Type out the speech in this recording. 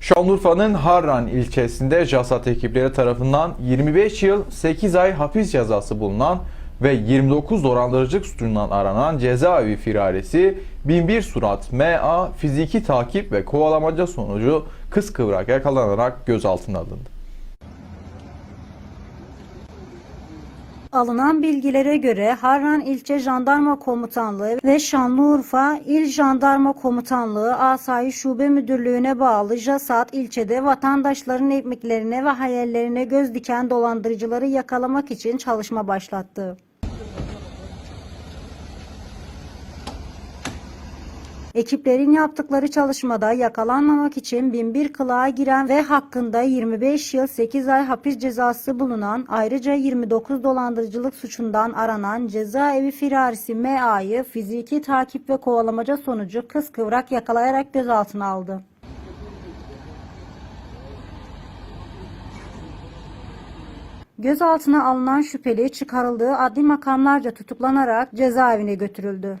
Şanlıurfa'nın Harran ilçesinde JASAT ekipleri tarafından 25 yıl 8 ay hapis cezası bulunan ve 29 dolandırıcılık suçundan aranan cezaevi firarisi Binbir Surat M.A. fiziki takip ve kovalamaca sonucu kıskıvrak yakalanarak gözaltına alındı. Alınan bilgilere göre Harran İlçe Jandarma Komutanlığı ve Şanlıurfa İl Jandarma Komutanlığı Asayiş Şube Müdürlüğü'ne bağlı JASAT ilçede vatandaşların ekmeklerine ve hayallerine göz diken dolandırıcıları yakalamak için çalışma başlattı. Ekiplerin yaptıkları çalışmada yakalanmamak için binbir kılığa giren ve hakkında 25 yıl 8 ay hapis cezası bulunan ayrıca 29 dolandırıcılık suçundan aranan cezaevi firarisi M.A.'yı fiziki takip ve kovalamaca sonucu kıskıvrak yakalayarak gözaltına aldı. Gözaltına alınan şüpheli çıkarıldığı adli makamlarca tutuklanarak cezaevine götürüldü.